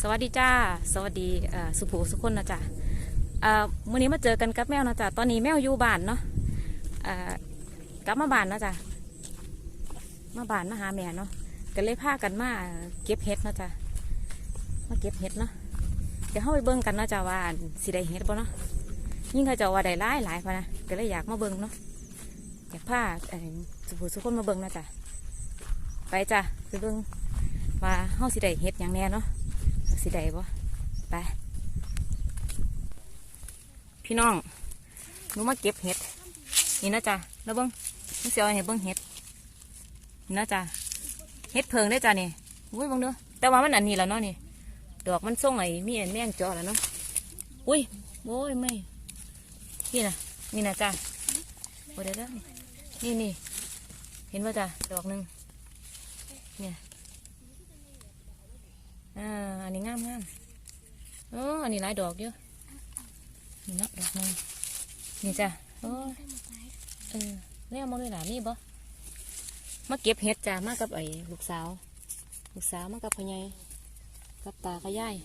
สวัสดีจ้า สวัสดีสุภูสุคนนะจ้ะเมื่อนี้มาเจอกันกับแมวนะจ้ะตอนนี้แมวอยู่บ้านเนาะกลับมาบ้านนะจ้ะมาบ้านมาหาแม่เนาะก็เลยพากันมาเก็บเห็ดนะจ้ะมาเก็บเห็ดเนาะเดี๋ยวเข้าไปเบิ่งกันนะจ้ะว่าสิได้เห็ดบ่เนาะยิ่งเขาจะว่าได้หลายหลายพะนะก็เลยอยากมาเบิ่งเนาะอยากพาสุภูสุคนมาเบิ่งนะจ้ะไปจ้ะไปเบิ่งว่าเฮาสิได้เห็ดอย่างแน่เนาะ สิได้บ่ไป พี่น้องหนูมาเก็บเห็ด นี่นะจ๊ะแล้วเบิ้งนี่เสียวให้เบิ้งเห็ดนี่นะจ๊ะเห็ดเพิงได้จ้ะนี่อุ้ยเบิ้งเด้อแต่ว่ามันอันนี้แล้วเนาะนี่ ดอกมันส่งไอ้มีอันแมงจอแล้วเนาะอุ้ยโอ้ยไม่นี่นะนี่นะจ้ะโอ้เดี๋ยวเด้อนี่นี่เห็นป่ะจ้ะดอกหนึ่งเนี่ย อ่า อันนี้งามงามโอ้อันนี้หลายดอกเยอะนี่เนาะดอกนึงนี่จ้ะโอ้เออเนี่ยมองด้วยหลานี่บ่มาเก็บเห็ดจ้ะมากับไอ้ลูกสาว ลูกสาวมากับพ่อใหญ่กับตากับยาย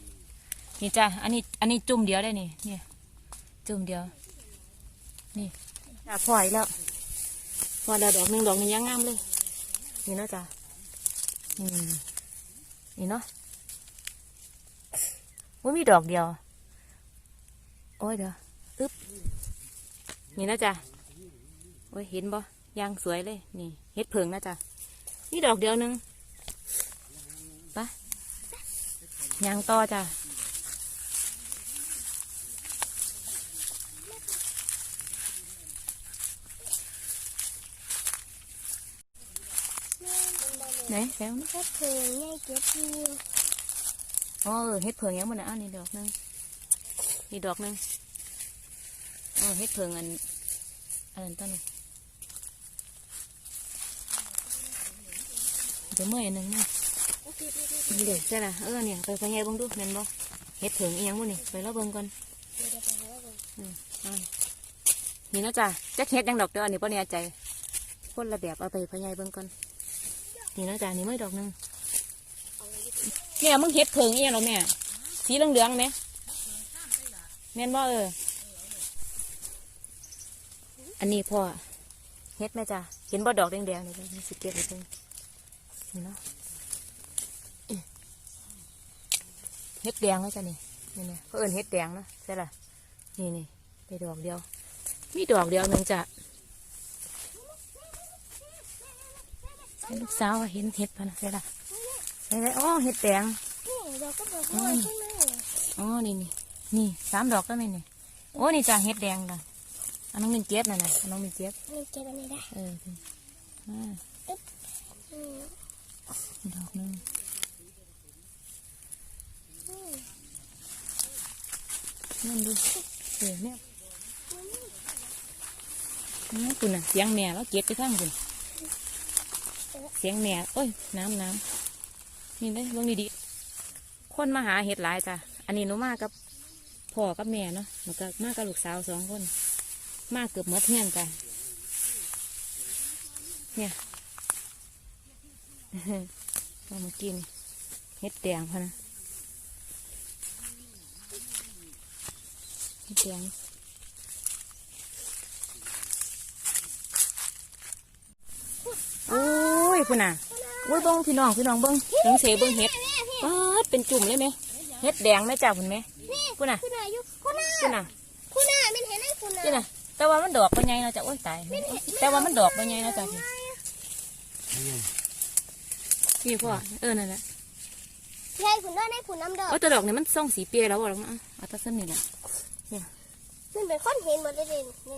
นี่จ้ะอันนี้ อันนี้จุ่มเดียวได้นี่เนี่ยจุ่มเดียว นี่จ้ะพออีกแล้วพอแล้วดอกหนึ่งดอกหนึงยังงามเลย นี่เนาะจ้ะอืมนี่เนาะ ว่ามีดอกเดียว โอ้ยเดี๋ยวอึ๊บนี่นะจ๊ะโอ้ยเห็นบ่ยางสวยเลย นี่เห็ดเพิงนะจ๊ะนี่ดอกเดียวนึงปะยางต่อจ้ะไหนแซวนะก็เผยง่ายเก็บอยู่ อ๋อเออเห็ดเพิงยังมันอะอันนี้ดอกนึงนี่ดอกนึงอ๋อเห็ดเพิงอันอันนั้นต้นเดี๋ยวเมื่อยนหนึงนะนี่เด็กใช่ละเออเนี่ยไปไปไงบ้างดูเห็นบ่เห็ดเพิงอีหยังบ่นี่ไปแล้วเบิ่งก่อนนี่นะจ๊ะจักเห็ดยังดอกเดียวอันนี้ป่แน่ใจคนละแบบเอาไปพะไงเบิ่งก่อนนี่นะจ๊ะนี่ไม่ดอกนึง เนี่ยมึงเห็ดเพิงเอีหยังหรอแม่ สีเหลืองๆไหมแม่นบ่เออ อันนี้พ่อเฮ็ดไหมจ้ะเห็นบ่ดอกแดงๆนี่จ้ะมีสิเก็บไว้เพิ่งนี่เนาะเฮ็ดแดงแล้วจ้ะนี่นี่เนี่ยเขาเอิ้นเฮ็ดแดงนะใช่ล่ะนี่นี่ได้ดอกเดียว มีดอกเดียวหนึ่งจ้ะให้ลูกสาวเห็นเห็ดพะนะใช่ล่ะ ใช่เลยอ๋อเห็ดแดงนี่เราก็บอกว่าใช่ไหมอ๋อนี่นี่นี่สามดอกก็ไม่นี่โอ้นี่จ้ะเห็ดแดงจ้ะอันน้องมินเจี๊ยบน่ะนะอันน้องมินเจี๊ยบมันเก็บอันนี้ได้เอออ่าอืมดอกหนึงอืมนั่นดูเออแม่นี่คุณน่ะเสียงแม่แล้วเก็บไปข้างคุณเสียงแม่โอ้ยน้ำน้ำ นี่เลยลงดีๆคนมาหาเห็ดหลายจ้ะ อันนี้หนูมากับพ่อกับแม่เนาะหนูก็มากับลูกสาวสองคน มาเกือบหมดเฮียนจ้ะเนี่ยก็มากินเห็ดแดงพะนะเห็ดแดงโอ้ยคุณน่ะ อ้ยเบิ้งพี่น้องพี่น้องเบิ้งเบิ้งเสเบิ้งเห็ดป๊าดเป็นจุ่มเลยไหมเห็ดแดงไหมจ้าคุณไหมคุณน่ะคุณอายุคุณอาคุณน่ะคุณอาไม่เห็นไอ้คุณนี่อาน่ะแต่ว่ามันดอกเป็นไงเราจะโอ้ยตายแต่ว่ามันดอกเป็นไงเราจะพี่นี่พ่อเออนั่นแหละใช่คุณได้ในคุณน้ำดอกโอ้ยแต่ดอกนี่มันส่องสีเปียแล้วบ่หรอกนะเอาแตาส้นนี่แหละมันเป็นคนเห็นหมดเลยเด่นนี่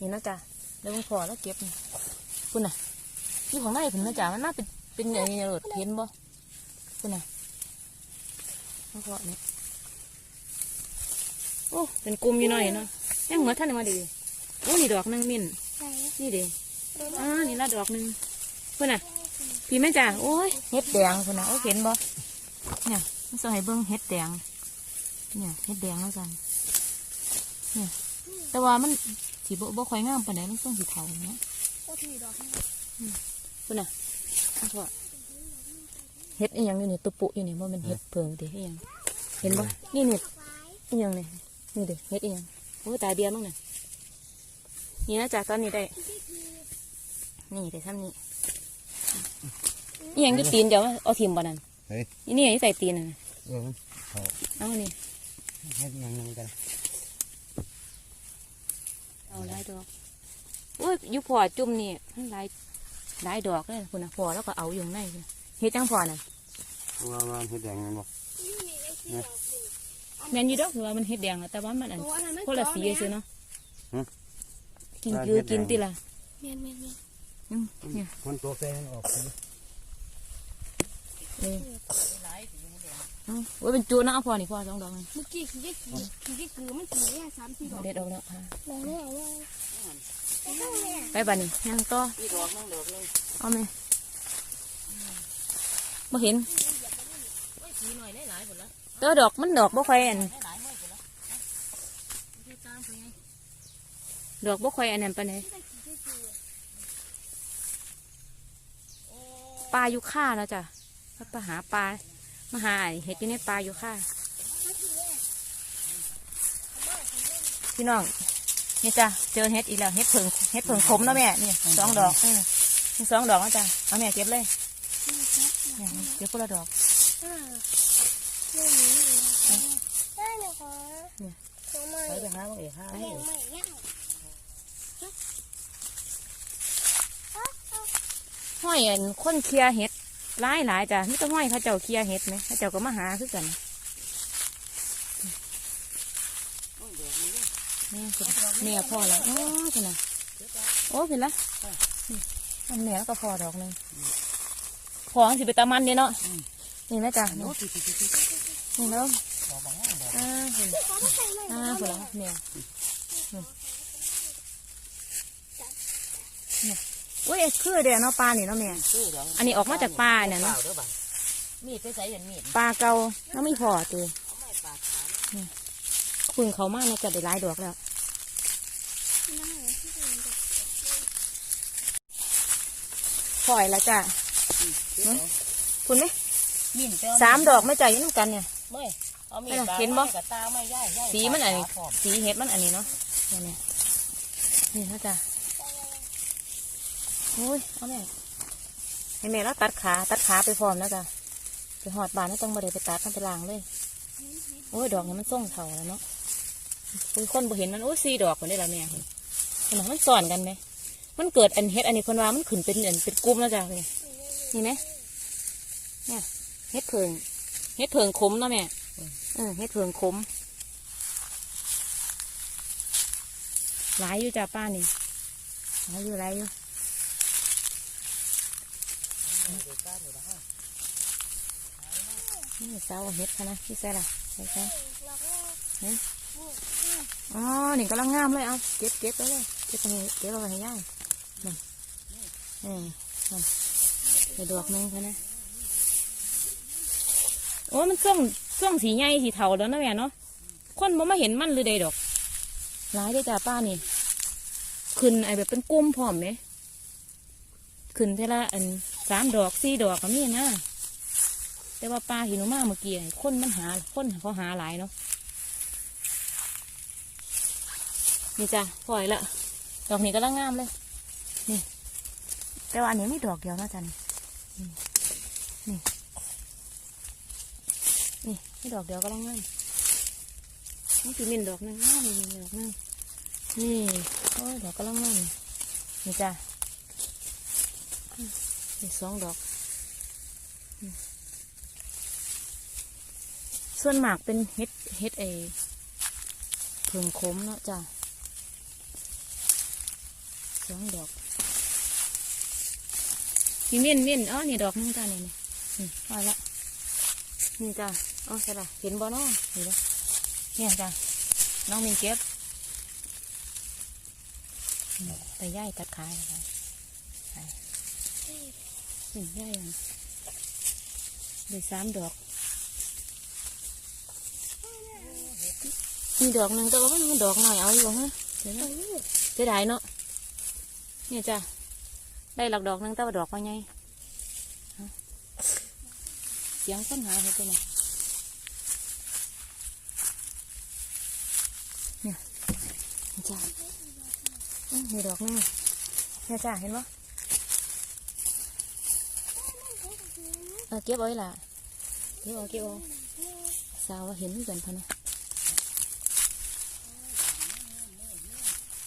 นี่นะจ๊ะเดี๋ยวมึงพอแล้วเก็บนี่คุณน่ะ นี่ของนายคุณนะจ๊ะมันน่าเป็นเป็นอย่างนี้เลยเห็นบ่คุณน่ะมาพอนี่โอ้เป็นกลุ่มอยู่หน่อยเนาะยังเหมือนท่านมาดีโอ้นี่ดอกหนึงมินใช่นี่เด้อ่านี่ละดอกหนึงคุณน่ะพี่แม่จ้าโอ้ยเห็ดแดงคุณน่ะโอ้ยเห็นบ่เนี่ยมันสให้เบิ่งเห็ดแดงเนี่ยเห็ดแดงแล้วกันเนี่ยแต่ว่ามันสีบ่บ่ค่อยงามปานใดมันต้องสีเทาเนาะก็ถือดอก คุณน่ะเอาเถอะเฮ็ดอีหยังอยู่นี่ตุปุอยู่นี่บ่แมันเฮ็ดเพิงเด้อีหยังเห็นบ่นี่นี่อีหยังนี่นี่เด้เฮ็ดอีหยังโอ้ยตายเดียวมั้งน่ะนี่นะจ๊ะตอนนี้ได้ นี่ได้ทำนี่อีหยังอยู่ตีนเดี๋ยวเอาทิ่มบ่นั่นเฮ้ยอีนี่ใส่ตีนน่ะเออมันเขาเอานี่เฮ็ดหยังหยังกันเอาหลายดอกโอ้ยอยู่พอจุ่มนี่มันหลาย หลายดอกเลยคุณนะพอแล้วก็เอาอยู่ข้างในพุ่นน่ะเฮ็ดจังพอน่ะว่าว่าเฮ็ดหยังกันบ่แม่นอยู่ดอกคือว่ามันเฮ็ดแดงอะแต่ว่ามันอันคนละสีซื่อเนาะกินคือกินติล่ะเมียนเมียนเมียนอืมเนี่ยคนตัวแฟนออกสิเออเอาไว้เป็นจูนะเอาพอนี่พอสองดอกนี่เมื่อกี้คือยี่กี่คือยี่คือมันกี่เนี่ยสามสี่ดอกเด็ดออกแล้วค่ะแม่แม่แม่แม่แม่ ไปบ้านนี่ยังต่อเอาไหมบ่เห็นเตอดอกมันดอกบ่ค่อยอันดอกบ่ค่อยอันนั้นปานใดปลาอยู่ค่าแล้วจ้ะไปหาปลามาหาไอ้เห็ดอยู่ในปลาอยู่ค่าพี่น้อง นี่จ้ะเจอเห็ดอีกแล้วเห็ดเผิงเห็ดเผิงขมเนาะแม่นี่สองดอกนี่นี่สองดอกนะจ้ะเอาแม่เก็บเลยเนี่ยเก็บคนละดอกอ่าเรื่องนี้ได้เลยค่ะทำไมไปไปหาบ่เอกหายังไม่ยังห้อยอันคนเคลียร์เห็ดหลายหลายจ้ะไม่ต้องห้อยเขาเจ้าเคลียร์เห็ดไหมเขาเจ้าก็มาหาคือกัน นี่คือเนี่ยพ่อแล้วโอ้ยเป็นไรโอ้เป็นละนี่อันเนี้ยก็พอดอกหนึงพอสิไปตามันเนี่ยเนาะนี่นะจ๊ะนี่นี่เนาะอ่าเห็นอ่าเห็นแล้วเนี่ยนี่นี่อุ้ยคือเดี๋ยวเนาะปลานี่เนาะแม่ซื้อดอกอันนี้ออกมาจากปลาเนี่ยเปเนาะล่าเด้อบัดมีดไปใส่ยันมีดปลาเก่าแล้วไม่พอตั วเอาไม้ปาดขาคุณเขามากนะจะได้หลายดอกแล้วปล่อยแล้วจ้ะคุณไหมมีดไปเอสามดอกไม่จ่ายยังกันเนี่ยเมื่อยเอามีดนั่นน่ะปาดเห็นบ่ไม้กับตาไม่ย่ายย่ายสีมันอันนี้ปาดขาพร้อมสีเห็ดมันอันนี้เนาะเนี่ยเนี่ยนี่นะจ๊ะโอ้ยเอาแม่ให้แม่แล้วตัดขาตัดขาไปพร้อมแล้วจ้ะไปหอดบานไม่ต้องมาเดี๋ยวไปตัดมันไปล้างเลย โอ้ยดอกนี้มันส่งเถาแล้วเนาะ คุยคนบ่เห็นมันโอ้ยสี่ดอกคนได้ละแม่เห็นเห็นไหมมันซ้อนกันไหมมันเกิดอันเฮ็ดอันนี้คนว่ามันขึ้นเป็นอันเป็นกลุ่มแล้วจ้ะนี่นี่ไหมเนี่ยเฮ็ดเพิงเฮ็ดเพิงขมนะแม่เออเฮ็ดเพิงขมหลายอยู่จ้าป้านี่หลายอยู่หลายอยู่นี่เสาเห็ดค่ะนะพี่แซ่ละใช่ใช่ อ๋อ นี่กำลังงามเลยเอาเก็บเก็บไปเลย เก็บไปเก็บเอาไปให้ย่ายนั่นนี่นั่นเดี๋ยวดอกนึงค่ะนะ โอ้มันส่งส่งสีใหญ่สีเทาแล้วนะแม่เนาะ คนบ่มาเห็นมันเลยเดดอก หลายได้จ้าป้านี่ ขึ้นไอแบบเป็นกลุ่มพร้อมไหมขึ้นเท่าละอันสามดอกสี่ดอกก็มีนะ แต่ว่าปลาหินมาเมื่อกี้คนมันหาคนเขาหาหลายเนาะ นี่จ้ะปล่อยละดอกนี้ก็ลังงามเลย นี่ แต่ว่าอันนี้มีดอกเดียวนะจ๊ะนี่ นี่นี่นี่ดอกเดียวก็ลังงามนี่คือมินดอกหนึงอ้าวมีมินดอกหนึงนี่โอ้ยดอกกำลังงามนี่จ้ะอืมนี่สองดอกอืมส่วนมากเป็นเฮ็ดเฮ็ดเอเพิ่งขมเนาะจ้ะ สองดอกพี่เมียนเมียนอ๋อนี่ดอกนึงจ้ะนี่นี่นี่พอละนี่จ้ะอ๋อใช่ละเห็นบ่เนาะนี่ละเนี่ยจ้ะน้องมินเก็บไปย่ายตัดขายนะคะไปนี่ย่ายมันได้สามดอกมีดอกหนึ่งแต่ว่ามันมีดอกหน่อยเอาอยู่ฮะเดี๋ยวนะเสียดายเนาะ เนี่ยจ้ะ ได้หลักดอกหนึ่งแต่ว่าดอกว่าไงฮะสียงคนหาเห็ดเลยนเนี่ยจ้ามีดอกนึงเนี่ยจ้าเห็นปะเออเก็บเอาไว้ล่ะเก็บเอาเก็บเอาสาวเห็นเหมือนกันพะนะ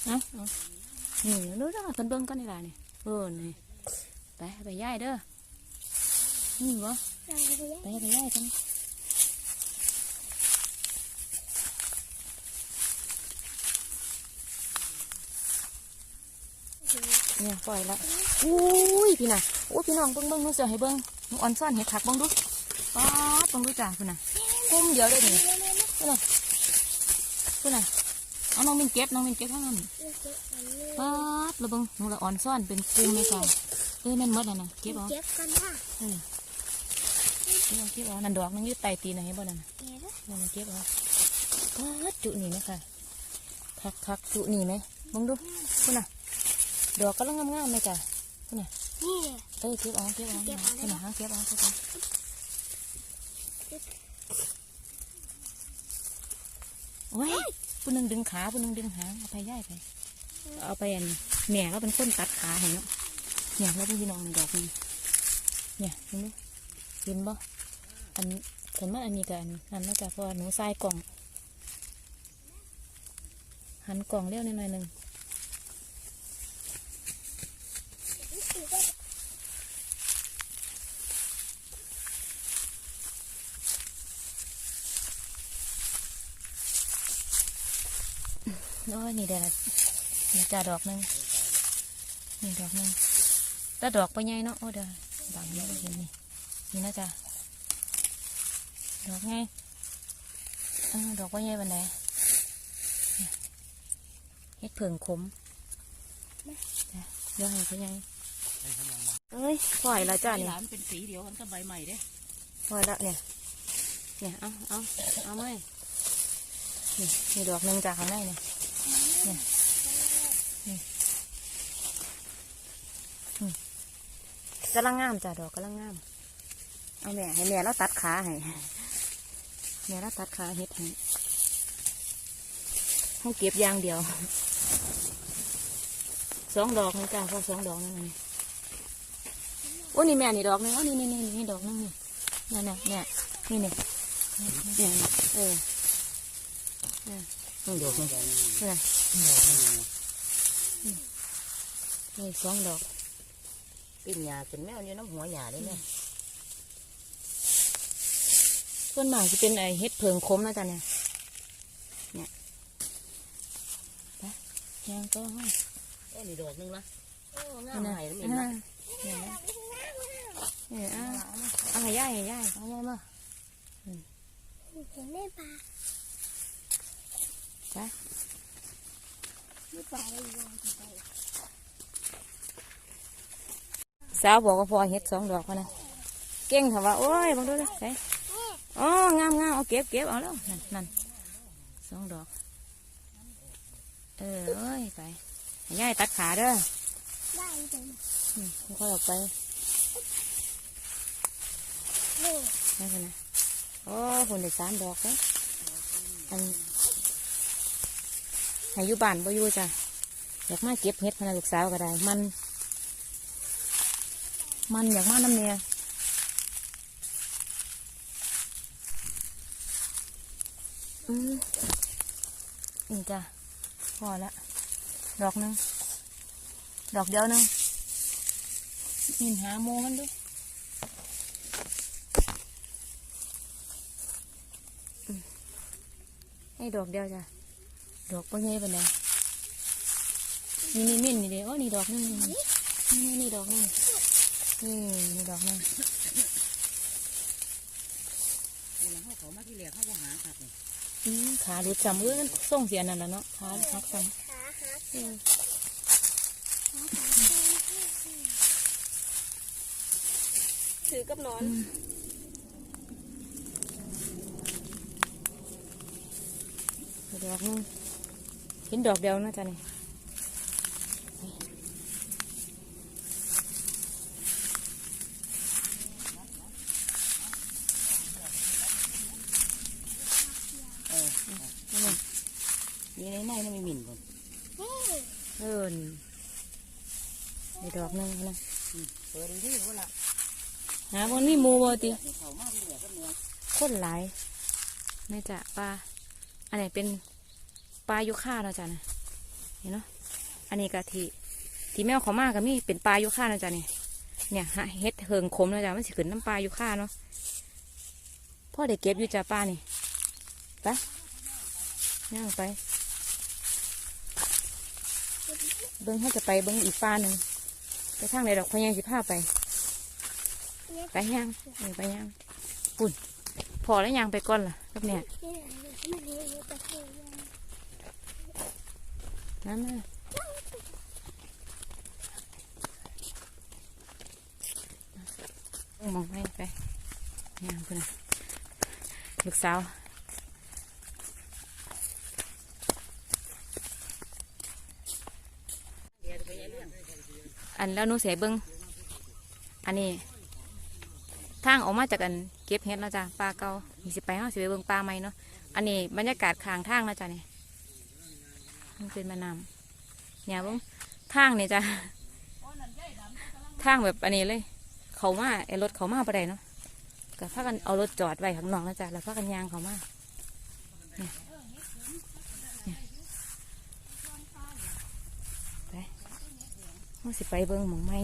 เอาเอา นี่รู้แล้วกันเบิ่งกันนี่ล่ะนี่เออนี่ไปไปย่ายเด้อนี่บ่ได้ไปเลยไปย่ายกันเนี่ยปล่อยละอุ้ยพี่น่ะอุ้ยพี่น้องเบิ่งเบิ่งนูเสือให้เบิ่งนูอ่อนซ่อนเห็ดถักเบิ่งดูป๊าเบิ่งดูจ้าพี่น่ะกุ้มเดียวได้ดิพี่น่ะพี่น่ะเอาน้องมินเก็บน้องมินเก็บข้างนั้น ป๊าดระเบิ่งหนูละอ่อนซ่อนเป็นกุ้มเลยค่ะเอ้ยแม่นหมดแล้วนะเก็บเอาเก็บกันได้เออเก็บเอาเก็บเอานั่นดอกนึงอยืดไตตีนนะเห็นบ่นั่นน่ะเก็บนั่นน่ะเก็บเอาป๊าดจุนี่ไหมค่ะคักคักจุนี่ไหมเบิ่งดูคุณน่ะ ดอกก็ลังงามๆไหมจ้ะคุณน่ะนี่เอ้ยเก็บเอาเก็บเอาเก็บเอาได้คุณน่ะหาเก็บเอาเก็บเอาโอ้ยผู้หนึงดึงขาผู้หนึงดึงหางเอาไปย่ายไป เอาไปอันแม่เราเป็นคนตัดขาให้เนาะเนี่ยเราเป็นพี่น้องดอกนี้เนี่ยเห็นไหมเห็นบ่อันเห็นว่าอันนี้กันนั่นนะจ๊ะเพราะหนูทรายกล่อง หันกล่องเลี้ยวนิดหน่อยหนึ่งโอ้ยนี่เดี๋ยว นี่จ้าดอกหนึ่งนี่ดอกหนึ่งแต่ดอกไปใหญ่เนาะโอ้เดี๋ยวบางนี้ก็เห็นนี่นี่นะจ๊ะดอกไงอ่าดอกไปใหญ่บันไดเฮ็ดเผิงขมจ้ะเดี๋ยวให้เขาใหญ่เอ้ยปล่อยแล้วจ้าหเนี่ยลานเป็นสีเดียวกันกับใบใหม่เด้ปล่อยแล้วเนี่ยเนี่ยเอาเอาเอาไหมนี่มีดอกหนึ่งจากข้างในเนี่ยเนี่ยนี่อืม กำลังงามจ้ะดอกกำลังงาม เอาแม่ให้แม่แล้วตัดขาให้แม่แล้วตัดขาเฮ็ดให้ให้เก็บอย่างเดียวสองดอกนี่จ้าพอสองดอกนั่นไงโอ้นี่แม่นี่ดอกหนึงโอ้นี่นี่นี่นี่ดอกหนึงนี่นั่นน่ะเนี่ยนี่นี่เนี่ยเออเออต้องดอกมันนี่น่ะนี่สองดอกเป็นหยาเป็นแมวอยู่น้ำหัวหยาได้เนี่ยส่วนมากจะเป็นไอเฮ็ดเพิงคมนะจ๊ะเนี่ยเนี่ยไปยางก็ให้เอ้ยนี่ดอกหนึงนะโอ้งามอันนั้นใหม่แล้วมีอันนะนั้นเนี่ยนะเนี่ยอะเอาให้ย่ายให้ย่ายเอาย่ายมาเห็นได้ปลาไปไม่ปลาเลย สาวบอกว่าพอเฮ็ดสองดอกพอนะเก่งเถอะว่าโอ้ยบังดูเลยไปอ๋องามงามเอาเก็บเก็บเอาแล้วนั่นนั่นสองดอก เออเอ้ยไปให้ย่ายตัดขาเด้อได้จังอืมค่อยออกไปนี่นั่นคือนะโอ้คนได้สามดอกเลยอันให้อยู่บ้านบ่อยู่จ้ะอยากมาเก็บเห็ดพนักลูกสาวก็ได้ มัน มันอยากมาน้ำเนี่ยอืมนี่จ้ะพอละดอกหนึ่งดอกเดียวหนึ่งยินหาโมมันด้วยให้ดอกเดียวจ้ะ ดอกปังใหญ่ปานใดนี่นี่มิ่นนี่เดียวนี่ดอกนึงนี่นี่ดอกนึง นี่นี่ดอกหนึงเวลาเขาเขามาที่เหลียกเขาบ่หาครับนี่อืมขาหลุดจำเอ้ยมันส่งเสียนั่นแหละเนาะขาหักจขาหักำเออถือกับนอนดอกหนึงเห็นดอกเดียวนะจ๊ะนี่นนี่ดอกหนึงนะ เปิดดีๆว่าละ หาบนนี่หมูบ่ ตินี่เขามาที่เหลือก็เนื้อคนหลายนี่จ้ะปลาอันไหนเป็นปลายุค่าเนาะจ้ะนะเห็นเนาะอันนี้กะทิที่แมวเขามากก็มีเป็นปลายุค่าเนาะจ้ะนี่เนี่ยฮะเฮ็ดเหิงขมเนาะจ้ะมันสิขึ้นน้ำปลายุค่าเนาะพ่อได้เก็บอยู่จ้ะปลานี่ไปย่างไปเบิ้งเขาจะไปเบิ้งอีกปลาหนึ่งไปทางไหนดอกพะยังสิพาไป ไปย่างไปย่างปุ่นพอแล้วย่างไปก่อนล่ะกับเนี่ยนั่นน่ะมองไม่ไปย่างพุ่นลูกสาวอันแล้วนูเสียเบิ้งอันนี้ ทางออกมาจากกันเก็บเห็ดแล้วจ้ะปลาเก่ามีสิไปห้าสิไปเบิ้งปลาใหม่เนาะอันนี้บรรยากาศข้างทางแล้วจ้ะนี่มันเป็นแม่น้ำเนี่ยบิ้งทางเนี่ยจ้ะทางแบบอันนี้เลย เขามาไอ้รถเขามาไประเดเนาะก็พากันเอารถจอดไว้ข้างนอกแล้วจ้ะแล้วพากันยางเขามาเนี่ยเนี่ยไปเราสิไปเบิ้งหมองไม่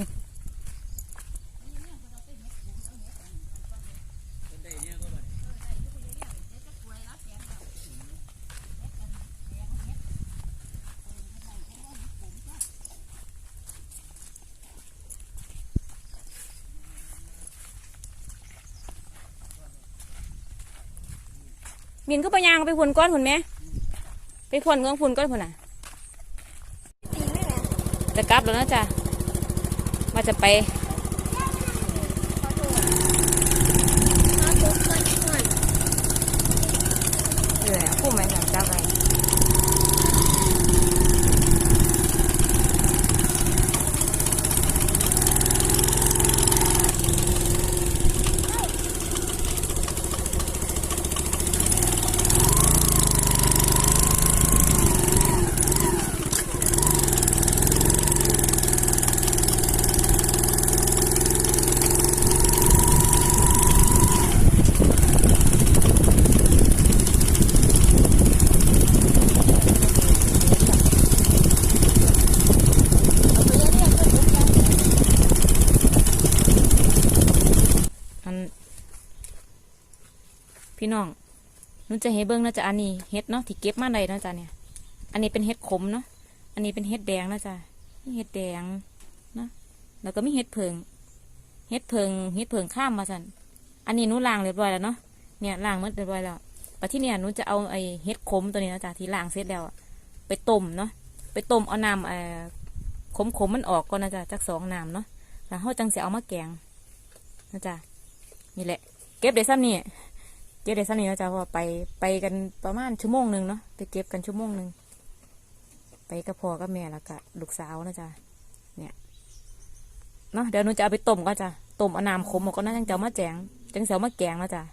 มินก็ไปยางไปผลก้อนผลไหมไปผลเงื้องผลก้อนผลน่ะตีไม่แหละจะกลับแล้วนะจ๊ะมาจะไป ขอโทษขอตัวก่อนก่อน เออผู้ไม่หลังจากไปอันพี่น้อง หนูจะให้เบิ้งนะจ๊ะอันนี้เฮ็ดเนาะที่เก็บมาได้นะจ๊ะเนี่ย อันนี้เป็นเฮ็ดขมเนาะ อันนี้เป็นเฮ็ดแดงนะจ๊ะนี่เฮ็ดแดงเนาะแล้วก็มีเฮ็ดเพิงเฮ็ดเพิงเฮ็ดเพิงข้ามมาสันอันนี้หนูล้างเรียบร้อยแล้วเนาะ เนี่ยล้างหมดเรียบร้อยแล้วปที่เนี่ยหนูจะเอาไอ้เฮ็ดขมตัวนี้นะจ๊ะที่ล้างเสร็จแล้วอะไปต้มเนาะ ไปต้มเอาน้ำเอ่อขมขมๆมันออกก่อนนะจ๊ะจากสองน้ำเนาะ แล้วเขาจังจะเอามาแกงนะจ๊ะนี่แหละ เก็บได้ซ้ำนี่ เก็บได้ซ้ำนี่นะจ๊ะเพราะว่าไปไปกันประมาณชั่วโมงหนึ่งเนาะไปเก็บกันชั่วโมงหนึ่งไปกับพ่อกับแม่แล้วก็ลูกสาวนะจ๊ะเนี่ยเนาะเดี๋ยวหนูจะเอาไปต้มก็จ้ะต้มเอาน้ำขมออกก็น่าจังจะเอามาแจงจังเสียวมาแกงนะจ๊ะ